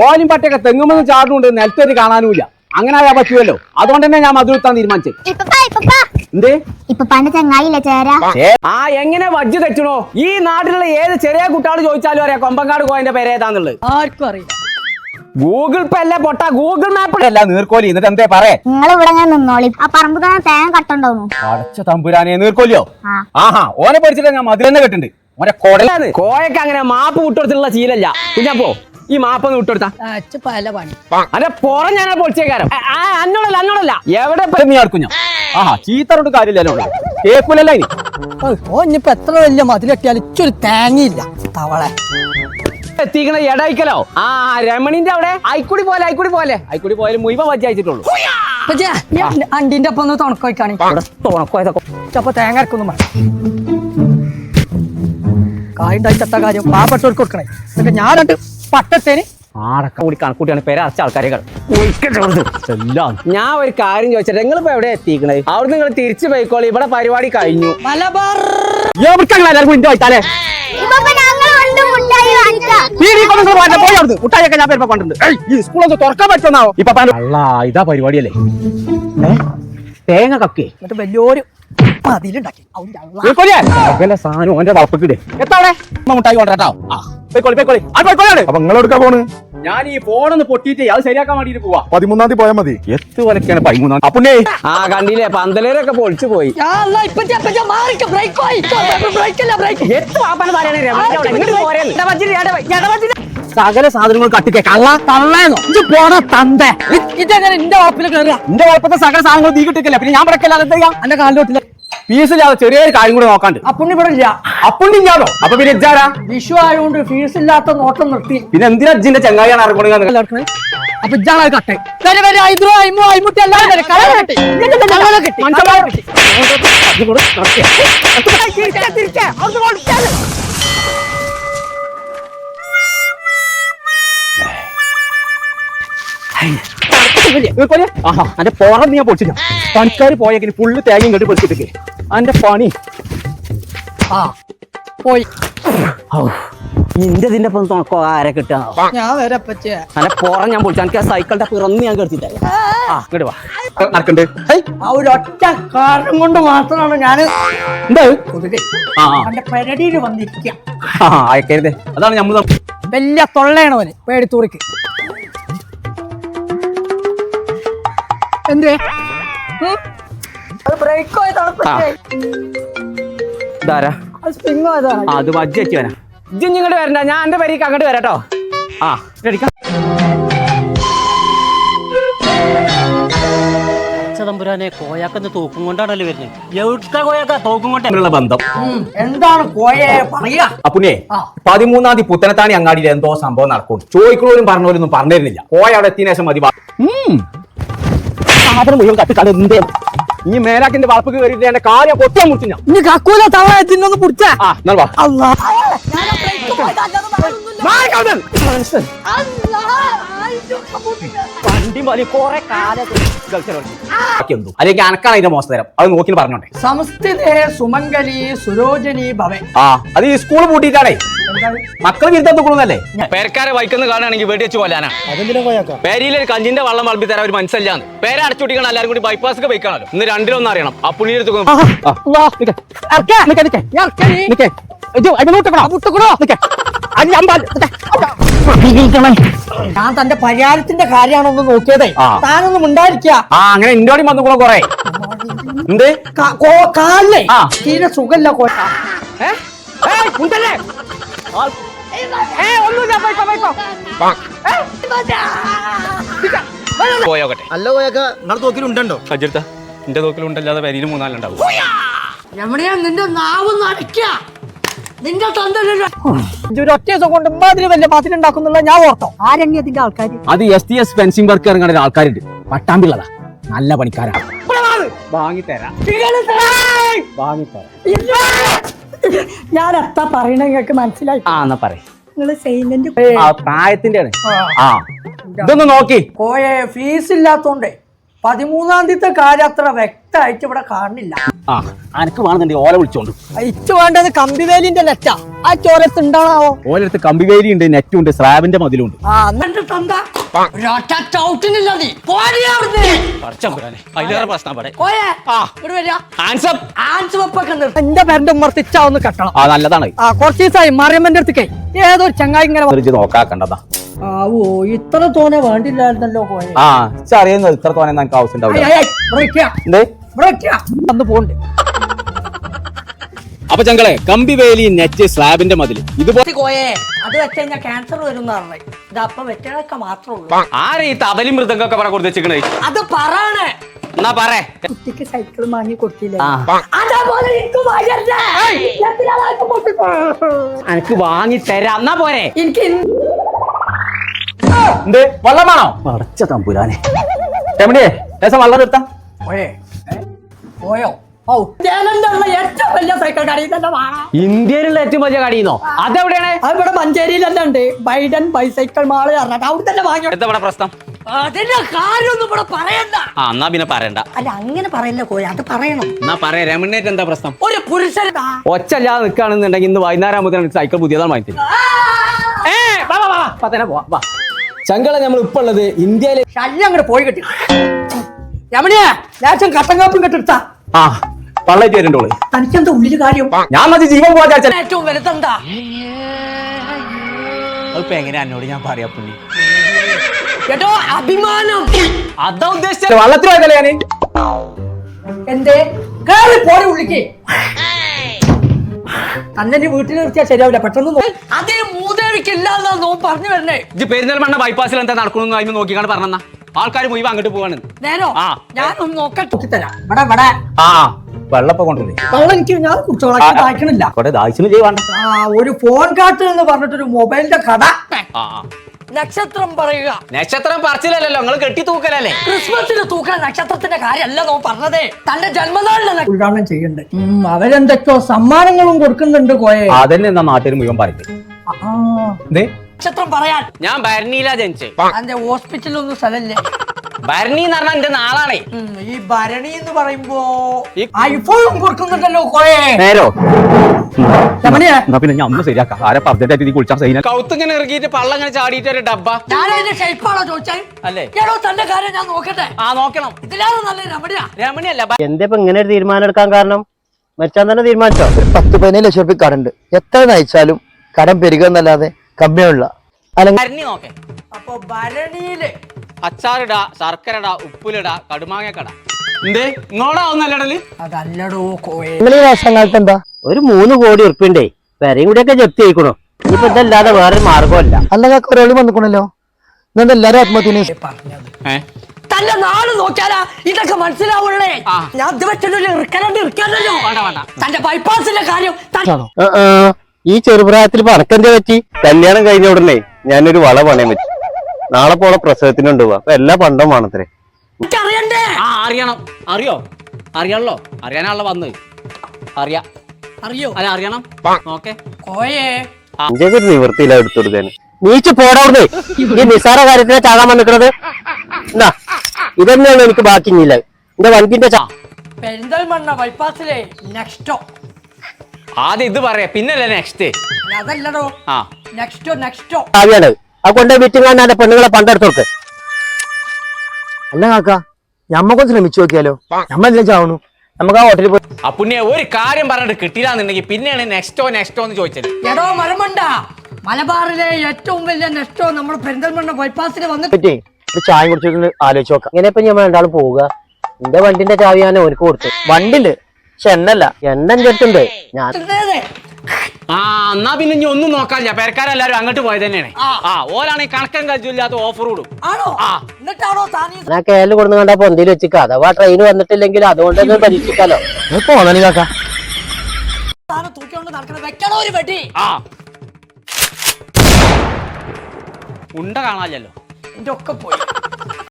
ഓനും പറ്റൊക്കെ തെങ്ങുമെന്ന് ചാടുന്നുണ്ട് നിലത്തേക്ക് കാണാനുമില്ല. അങ്ങനെ ആയാ പറ്റുമല്ലോ. അതുകൊണ്ട് തന്നെ ഞാൻ മധുരത്താൻ തീരുമാനിച്ചു ഇപ്പപ്പാ ഇപ്പപ്പാ എന്തേ? ആ എങ്ങനെ വജ്ജ് തെറ്റണോ? ഈ നാട്ടിലുള്ള ഏത് ചെറിയ കുട്ടികൾ ചോദിച്ചാലും അറിയാം കൊമ്പങ്കാട് കോയിന്റെ പേര് ഏതാന്നുള്ളത്. ആർക്കും ഗൂഗിൾ പേ അല്ലേ പൊട്ട? ഗൂഗിൾ മാപ്പ് അല്ല നീർക്കോലി. എന്നിട്ട് എന്തേ പറയേ? നിങ്ങൾ ഇവിടെ ഞാൻ നിന്നോളി. ആ പറമ്പ് തേങ്ങ കട്ടുണ്ടാവുന്നു. അടച്ച തമ്പുരാനെ നീർക്കോലിയോ? ആഹാ ഓനെ പഠിച്ചിട്ട് ഞാൻ മധുരം തന്നെ കെട്ടുണ്ട്. ഓനെ കൊടലാണ് കോയക്ക് അങ്ങനെ മാപ്പ് കൂട്ടുകൊടുത്തിട്ടുള്ള ശീലല്ല. കുഞ്ഞപ്പോ ഈ മാപ്പ് ഒന്ന് വിട്ടുകൊടുത്താ. അച്ഛ പല പണി. അതെ പുറം ഞാൻ പൊളിച്ചേക്കാരം. അന്നോടല്ല അന്നോടല്ല. എവിടെ പോയി നീ ഞാൻ ആഹാ ഇനി? ഓ, ഓ ഇനിയിപ്പോ എത്ര വലിയ മതിലെട്ടിയാലും ഇച്ചൊരു തേങ്ങയില്ല. തവളെ. എത്തിക്കണ എടയിക്കലോ ആ രമണിന്റെ അവിടെ? ഐക്കുടി പോലെ ഐക്കുടി പോലെ. ഐക്കുടി പോയാലും മുയിവ വജ്ജ അയച്ചിട്ടുള്ളൂ. അപ്പൊ ചേ, അണ്ടിന്റെ ഒപ്പം ഒന്ന് തുണക്കോയതൊക്കെ തേങ്ങ ഇറക്കുന്നു കായുണ്ടായി ചത്ത കാര്യം പാവപ്പെട്ടവർക്ക് കൊടുക്കണേ. രണ്ട് പട്ടത്തേന്? ആടൊക്കെ കൂടി കണക്കൂട്ടിയാണ് പേര് അറച്ച ആൾക്കാരെ എല്ലാം. ഞാൻ ഒരു കാര്യം ചോദിച്ചത് നിങ്ങൾ ഇപ്പൊ എവിടെ എത്തിക്കണത് അവിടെ നിങ്ങൾ തിരിച്ചു പോയിക്കോളി. ഇവിടെ പരിപാടി കഴിഞ്ഞു. ഇതാ പരിപാടിയല്ലേ? തേങ്ങ കക്കേ എന്നിട്ട് വലിയൊരു സാധനം ഓന്റെ വളപ്പിക്കിടെ എത്താവടെ മുട്ടായി കൊണ്ടോ അപ്പൊ നിങ്ങൾ എടുക്കാൻ പോണ്? ഞാൻ ഈ ഫോണൊന്ന് പൊട്ടിയിട്ട് അത് ശരിയാക്കാൻ വേണ്ടിട്ട് പോവാ. പതിമൂന്നാം തീയതി പോയാൽ മതി. എത്ര വരക്കാണ് പതിമൂന്നാം അപ്പുണ്ണേ. ആ കണ്ടില്ലേ പന്തലേരൊക്കെ പൊളിച്ചു പോയി. സകല സാധനങ്ങൾ കട്ടിക്കെ കള്ള കള്ളേന്നോ ഇത് പോണ തന്ത. ഇത് ഇതെങ്ങനെ എന്റെ ഉറപ്പിൽ കയറുക എന്റെ കുഴപ്പത്തെ സകല സാധനങ്ങൾ തീ കിട്ടിക്കല്ലേ പിന്നെ ഞാൻ പറക്കല്ലാതെ എന്റെ കാലിലോട്ടില്ല. ഫീസില്ലാതെ ചെറിയൊരു കാര്യം കൂടെ നോക്കാണ്ട്. അപ്പുണ്ണി ഇവിടെ ഇല്ല. അപ്പുണ്ണി ഇല്ലാതോ അപ്പൊ പിന്നെ ഇജ്ജാരാ വിഷു ആയതുകൊണ്ട് ഫീസ് ഇല്ലാത്ത നോട്ടം നിർത്തി. പിന്നെ എന്തിനാ അജിന്റെ ചങ്ങായിയാണ് അറിയപ്പെടുന്നത് എല്ലാവർക്കും. അപ്പൊ ഇജാണ് അത് കട്ടെ. വരെ വരെ ഐദ്രോ അയിമോ അയിമുട്ടി എല്ലാവരും വരെ. കളർ കെട്ടി. കളർ ആഹാ അന്റെ പുറം നീ ഞാൻ പൊളിച്ചില്ല പണിക്കാർ പോയെങ്കിൽ ഫുള്ള് തേങ്ങയും കെട്ടി പൊളിച്ചിട്ടേ അന്റെ പണി. ആ പോയി. നിന്റെ ഇതിന്റെ ഒപ്പം തുണക്കോ ആരെ കിട്ടുക ഞാൻ വരെ പറ്റിയ അന്റെ പുറം ഞാൻ പൊളിച്ചു. എനിക്ക് ആ സൈക്കിളിന്റെ പിറന്ന് ഞാൻ കെടുത്തിട്ടേ. ആ ഇങ്ങോട്ട് വാ. നടക്കണ്ട്? ആ ഒരു ഒറ്റ കാരണം കൊണ്ട് മാത്രമാണ് ഞാൻ എന്താ? പെരടിയിൽ വന്നിരിക്കുക അയക്കരുതേ അതാണ് നമ്മൾ വലിയ തൊള്ളയാണ് അവന്. പേടിത്തൂറിക്ക് എന്തേ? അത് വജ്ജി വെച്ച് വരാം. ഇജ്ജ് ഇങ്ങോട്ട് വരണ്ട ഞാൻ എന്റെ പരിക്ക് അങ്ങോട്ട് വരാട്ടോ ആ അടിക്കാം. തമ്പുരാനെ കോയാക്കെന്ന് തോക്കും കൊണ്ടാണല്ലോ വരുന്നത്? എവിടുത്തെ കോയാക്ക തോക്കും കൊണ്ടുള്ള ബന്ധം. എന്താണ് കോയെ? പറയാ അപ്പുനെ. പതിമൂന്നാം തീയതി പുത്തനത്താണി അങ്ങാടിയിൽ എന്തോ സംഭവം നടക്കും ചോദിക്കുന്നവരും പറഞ്ഞവരൊന്നും പറഞ്ഞിരുന്നില്ല. കോയ അവിടെ എത്തിയ ശേഷം മതി. സാധനം മുഴുവൻ കത്തിക്കാതെ എന്തേ ഇനി മേലാക്കിന്റെ വളപ്പ് കയറിയിട്ട് എന്റെ കാര്യം പൊട്ടാൻ മുറിച്ചു ഞാൻ ഇനി കക്കൂല തവണ തിന്നൊന്ന് പിടിച്ച. ആ എന്നാൽ വാ. അല്ലാ അല്ലെങ്കിൽ അനക്കാണ് അതിന്റെ മോശം അത് നോക്കി പറഞ്ഞോട്ടെ. സംസ്ഥിതേ സുമംഗലി സുരോജനി ഭവൻ. ആ അത് ഈ സ്കൂൾ പൂട്ടിയിട്ടാണേ. മക്കൾ വിരുദ്ധം തൂക്കണമെന്നല്ലേ പേരക്കാരെ വൈക്കുന്ന കാണുകയാണെങ്കിൽ വെടി വെച്ച് കൊല്ലാനാ പേരിലെ ഒരു കഞ്ചിന്റെ വള്ളം വളമ്പി തരാൻ ഒരു മനസ്സിലാന്ന് പേരെ അടച്ചുട്ടിക്കണം എല്ലാവരും കൂടി ബൈപ്പാസ് ഒക്കെ പോയിക്കാണല്ലോ. ഇന്ന് രണ്ടിലൊന്നും അറിയണം. ആ പുള്ളി ഞാൻ തന്റെ പരിഹാരത്തിന്റെ കാര്യമാണൊന്ന് നോക്കിയതേ. ആ. താനൊന്നും ഉണ്ടായിരിക്കുക ആ അങ്ങനെ ഇന്നോടി വന്നു കൂടെ കൊറേ. എന്ത്? കാലേ ആ. തീരെ സുഖല്ല കോട്ട. ഏ? ഏയ്, പോയിക്കോ, തോക്കിലുണ്ടോ സജ്ജടുത്ത എന്റെ തോക്കിലുണ്ടല്ലാതെ മൂന്നാലുണ്ടാവും നിന്റെ നാവൊന്ന് അടയ്ക്ക നിന്റെ തന്തല്ലോ ഒറ്റ ദിവസം കൊണ്ട് ഇമ്മാതിരി വലിയ മതിലുണ്ടാക്കുന്നുള്ള ഞാൻ ഓർത്തോ. ആരണ്യത്തിന്റെ ആൾക്കാർ അത് S T S fencing work ഇറങ്ങുന്ന ആൾക്കാരുണ്ട്. പട്ടാമ്പിള്ളതാ. നല്ല പണിക്കാരാണ് വാങ്ങിത്തരാം. വാങ്ങിത്തരാം. ഞാൻ എത്താ പറയണ നിങ്ങൾക്ക് മനസ്സിലായി. ആ എന്നാ പറ നിങ്ങൾ സൈലന്റ് ആ പ്രായത്തിന്റെ ആണ് ആ. ഇതൊന്ന് നോക്കി. കോയെ ഫീസ് ഇല്ലാത്തോണ്ടേ പതിമൂന്നാം തീയതി കാര്യം അത്ര വ്യക്തം വ്യക്തമായിട്ട് ഇവിടെ കാണുന്നില്ല. ആ അനക്ക് വേണമെന്നുണ്ടെങ്കിൽ ഓല വിളിച്ചോണ്ട്. ഇച്ച് വേണ്ടത് കമ്പിവേലിന്റെ നെറ്റാ ആ. ചോരത്ത് ഉണ്ടാണാവോ ഓലടുത്ത് കമ്പിവേലി ഉണ്ട് നെറ്റുണ്ട് സ്രാവിന്റെ മതിലുണ്ട്. ആ എന്നിട്ട് തന്ത ഒരൊറ്റ ചവിട്ടിനില്ല നീ. പോരി അവിടുന്ന്. അതിലേറെ പ്രശ്നം പറയും പോയേ. ആ. ഇവിടെ വരിക ആൻസം ആൻസ് വെപ്പൊക്കെ നിർത്തി. എന്റെ പേരന്റെ ഉമ്മർത്തിച്ച ഒന്ന് കെട്ടണം. ആ നല്ലതാണ്. ആ കുറച്ച് ദിവസമായി മറിയമ്മന്റെ അടുത്തേക്കേ. ഏതൊരു ചങ്ങായി ഇങ്ങനെ വ- ഇജ്ജ് നോക്കാക്കണ്ടതാ. ആവോ ഇത്ര തോനെ വേണ്ടില്ലായിരുന്നല്ലോ പോയെ. ആ ഇച്ച് ഇത്ര തോനെ നമുക്ക് ആവശ്യം ഉണ്ടാവില്ല എന്തേ? അന്ന് പോണ്ട്. അപ്പൊ ചങ്കളെ കമ്പിവേലി നെറ്റ് സ്ലാബിന്റെ മതിൽ ഇതുപോലെ കോയേ അത് വെച്ച് കഴിഞ്ഞാൽ ക്യാൻസർ വരും ഇത് അപ്പൊ വെറ്റണൊക്കെ മാത്രമേ ഉള്ളൂ. ആരെ ഈ തവലി മൃദംഗൊക്കെ പറ കൊടുത്ത് വെച്ചിക്കണേ അത് പറയണേ. എന്നാ പറ കുട്ടിക്ക് സൈക്കിൾ വാങ്ങി കൊടുത്തില്ലേ? അതേപോലെ എനിക്ക് വാങ്ങി തരാം എന്നാ പോരെ? എനിക്ക് എന്ത്? വെള്ളം വേണോ അടച്ച തമ്പുരാനെ. എവിടെയേ രസം വെള്ളം എടുത്താ. പോയേ? ഇന്ത്യയിലുള്ള ഏറ്റവും വലിയ കടിയുന്നോ അതെവിടെയാണ്? അത് ഇവിടെ മഞ്ചേരിയിൽ തന്നെ ഉണ്ട്. ബൈഡൻ ബൈസൈക്കിൾ മാൾ പറഞ്ഞിട്ട്. അവിടെ തന്നെ വാങ്ങി എന്താ ഇവിടെ പ്രശ്നം? അതിന്റെ കാര്യമൊന്നും ഇവിടെ പറയണ്ട. ആ എന്നാ പിന്നെ പറയണ്ട. അല്ല അങ്ങനെ പറയല്ല കോഴി അത് പറയണം. എന്നാ പറയാ രമണേറ്റ് എന്താ പ്രശ്നം? ഒരു പുരുഷൻ ഒച്ചല്ലാതെ നിൽക്കുകയാണെന്നുണ്ടെങ്കിൽ ഇന്ന് വൈകുന്നേരം ആകുമ്പോൾ സൈക്കിൾ പുതിയതാണ് വാങ്ങി തരും ഏ, വാ, വാ, വാ, വാ. തന്നെ പോവാം, വാ. ചങ്കള നമ്മൾ ഇപ്പൊ ഉള്ളത് ഇന്ത്യയിലെ ശല്യം അങ്ങോട്ട് പോയി കിട്ടി. രമണിയെ ലേശം കട്ടൻ കാപ്പും കെട്ടെടുത്താ ആ. പള്ളേറ്റ് വരുന്നുണ്ടോൾ തനിക്കെന്താ ഉള്ളിൽ കാര്യം? ഞാൻ മതി ജീവൻ പോകാൻ ഏറ്റവും വലുതെന്താ? അതിപ്പോ എങ്ങനെയാ എന്നോട് ഞാൻ പറയാ പുള്ളി? കേട്ടോ അഭിമാനം. അതാ ഉദ്ദേശിച്ചത് വള്ളത്തിൽ പോയതല്ലേ ഞാൻ? എന്തേ? കേറി പോലെ ഉള്ളിക്ക്. തന്നെ നീ വീട്ടിൽ നിർത്തിയാൽ ശരിയാവില്ല. പെട്ടെന്ന് അതേ മൂദേവിക്കില്ല എന്നാ നോ പറഞ്ഞു വരണേ. ഇത് പെരുന്നൽമണ്ണ ബൈപ്പാസിൽ എന്താ നടക്കണമെന്ന് അതിന് നോക്കിക്കാണ് പറഞ്ഞ ആൾക്കാർ മുഴുവൻ അങ്ങോട്ട് പോവാണ്. നേരോ? ആ. ഞാനൊന്ന് നോക്കാൻ തരാം ഇവിടെ ഇവിടെ. ആ. വെള്ളപ്പ കൊണ്ടുവരും വെള്ളം എനിക്ക് ഞാൻ കുടിച്ചോളാം എനിക്ക് ദാഹിക്കണില്ല കൊറേ ദാഹിച്ചു ചെയ്യണ്ട ആ ഒരു ഫോൺ കാട്ട് എന്ന് പറഞ്ഞിട്ടൊരു മൊബൈലിന്റെ കട ആ ആ. നക്ഷത്രം പറയുക. നക്ഷത്രം പറച്ചില്ലല്ലോ നിങ്ങൾ കെട്ടി തൂക്കലല്ലേ? ക്രിസ്മസിന് തൂക്കാൻ നക്ഷത്രത്തിന്റെ കാര്യമല്ല നോ പറഞ്ഞതേ. തന്റെ ജന്മനാളിലാണ് ഉദ്ഘാടനം ചെയ്യുന്നുണ്ട് അവരെന്തൊക്കെയോ സമ്മാനങ്ങളും കൊടുക്കുന്നുണ്ട് കോയെ. അതന്നെ എന്നാ നാട്ടിൽ മുഴുവൻ പറയുന്നത്. നക്ഷത്രം പറയാൻ. ഞാൻ ഭരണിയിലാ ജനിച്ചേ. അതിന്റെ ഹോസ്പിറ്റലൊന്നും സ്ഥലല്ലേ ഭരണി എന്ന് പറഞ്ഞാൽ എന്റെ നാളാണേ. ഈ ഭരണി എന്ന് പറയുമ്പോ ഐഫോൺ ഐഫോണും കൊടുക്കുന്നുണ്ടല്ലോ കൊറേ. നേരോ? എന്നാ പിന്നെ? ഞാൻ ഒന്ന് ശരിയാക്കാം. ആരെ പറഞ്ഞിട്ട് നീ കുളിച്ചാൽ സൈന? കൗത്തിങ്ങനെ ഇറങ്ങിയിട്ട് പള്ളം ഇങ്ങനെ ചാടിയിട്ട് ഒരു ഡബ്ബ. ഞാനതിന്റെ ഷേപ്പാണോ ചോദിച്ചേ? അല്ലേ? എടോ തന്റെ കാര്യം ഞാൻ നോക്കട്ടെ. ആ നോക്കണം. ഇതിലാണ് നല്ല രമണിയാ. രമണിയല്ല എന്താ ഇപ്പൊ ഇങ്ങനെ ഒരു തീരുമാനം എടുക്കാൻ കാരണം മച്ചാൻ തന്നെ തീരുമാനിച്ചോ? പത്ത് പതിനേഴ് ലക്ഷം റുപ്യ കടണ്ട്. എത്ര നയിച്ചാലും കടം പെരുകുന്നല്ലാതെ കമ്മിയുള്ള അല്ലെങ്കിൽ നോക്കേ. അപ്പൊ ഭരണിയിൽ അച്ചാറിടാ ശർക്കരട ഉപ്പിലിട കടുമാങ്ങക്കട. എന്തേ? ഇങ്ങോടാ ഒന്നല്ലടൽ അതല്ലടോ കോയെ. നിങ്ങൾ ഈ വർഷം എന്താ? ഒരു മൂന്ന് കോടി ഉറുപ്പിണ്ടേ. വരെയും കൂടിയൊക്കെ ജപ്തി ചെയ്യിക്കണോ ഇനിയിപ്പോ ഇതല്ലാതെ വേറൊരു മാർഗമല്ല അല്ല ഒരാളി വന്നിക്കണല്ലോ. ഇന്നെന്താ എല്ലാരും ആത്മഹത്യ പറഞ്ഞത്. ഏ? തന്റെ നാട് നോക്കിയാലാ ഇതൊക്കെ മനസ്സിലാവുള്ളേ? ആ. ഞാൻ ഇറക്കാനുണ്ട് ഇറക്കാനല്ലോ തന്റെ ബൈപ്പാസിന്റെ കാര്യം ഈ ചെറുപ്രായത്തിൽ പറക്കെന്താ പറ്റി? കല്യാണം കഴിഞ്ഞ ഉടനെ ഞാനൊരു വള പണയം വെച്ചു. നാളെ പോളെ പ്രസവത്തിനുണ്ട് പോവാ അപ്പൊ എല്ലാ പണ്ടം വേണത്രേ. എനിക്കറിയണ്ടേ? ആ അറിയണം. അറിയോ? അറിയാണല്ലോ. അറിയാനാണല്ലോ വന്നത് അറിയാ. അറിയോ? അല്ല അറിയണം. ഓക്കെ. കോയേ. അഞ്ചേ ഒരു നിവൃത്തിയില്ല എടുത്തു കൊടുക്കാൻ നീച്ച് പോടാവുന്നേ ഈ നിസാര കാര്യത്തിനെ ചാകാൻ വന്നിക്കണത്. എന്താ? ഇതന്നെയാണ് എനിക്ക് ബാക്കി ഇല്ല എന്റെ വണ്ടിന്റെ ചാ പെരിന്തൽമണ്ണ ബൈപ്പാസിലെ നെക്സ്റ്റോ. ആദ്യം ഇത് പറയാ. പിന്നല്ലേ നെക്സ്റ്റ്? അതല്ലടോ. ആ. നെക്സ്റ്റോ നെക്സ്റ്റോ. ചാവിയാണ് ആ കൊണ്ടേ വിറ്റുകാണ്ട് എന്റെ പെണ്ണുങ്ങളെ പണ്ടെടുത്ത് കൊടുക്ക്. അല്ല കാക്ക ഞമ്മക്കൊന്ന് ശ്രമിച്ചു നോക്കിയാലോ? ഞമ്മ ചാവണു നമുക്ക് ആ ഹോട്ടലിൽ പോയി അപ്പുണ്ണിയെ ഒരു കാര്യം പറഞ്ഞിട്ട് കിട്ടിയില്ലാന്നുണ്ടെങ്കിൽ പിന്നെയാണ് നെക്സ്റ്റോ നെക്സ്റ്റോ എന്ന് ചോദിച്ചത്. എടോ മലമണ്ട. മലബാറിലെ ഏറ്റവും വലിയ നെക്സ്റ്റോ നമ്മുടെ പെരിന്തൽമണ്ണ ബൈപ്പാസിൽ വന്നിട്ട് ഒരു ചായ കുടിച്ചിട്ട് ആലോചിച്ച് നോക്കാം. ഇങ്ങനെ ഇപ്പൊ ഞമ്മ രണ്ടാളും പോവുക. എന്റെ വണ്ടിന്റെ ചാവി ഞാൻ ഓർക്ക് കൊടുത്തു. വണ്ടിണ്ട് പക്ഷെ എണ്ണല്ല. എണ്ണ ഞാൻ. ആ എന്നാ പിന്നെ ഇനി ഒന്നും നോക്കാനില്ല. പേരക്കാരെല്ലാരും അങ്ങോട്ട് പോയത് തന്നെയാണ്. ആ. ഓരാണെ കണക്കം കഴിച്ചില്ലാത്ത ഓഫർ ഇടും. ആണോ? ആ. എന്നിട്ടാണോ താനീ ഞാൻ കേരളം കൊടുന്ന് കണ്ട പൊന്തിയിൽ വെച്ചിക്ക? അഥവാ ട്രെയിൻ വന്നിട്ടില്ലെങ്കിൽ അതുകൊണ്ട് പരീക്ഷിക്കാലോ. പോണി കാക്ക? താനെ തൂക്കിക്കൊണ്ട് നടക്കണ വെക്കണോ ഒരു വെടി? ആ. ഉണ്ട കാണാല്ലോ എന്റെ ഒക്കെ പോയി.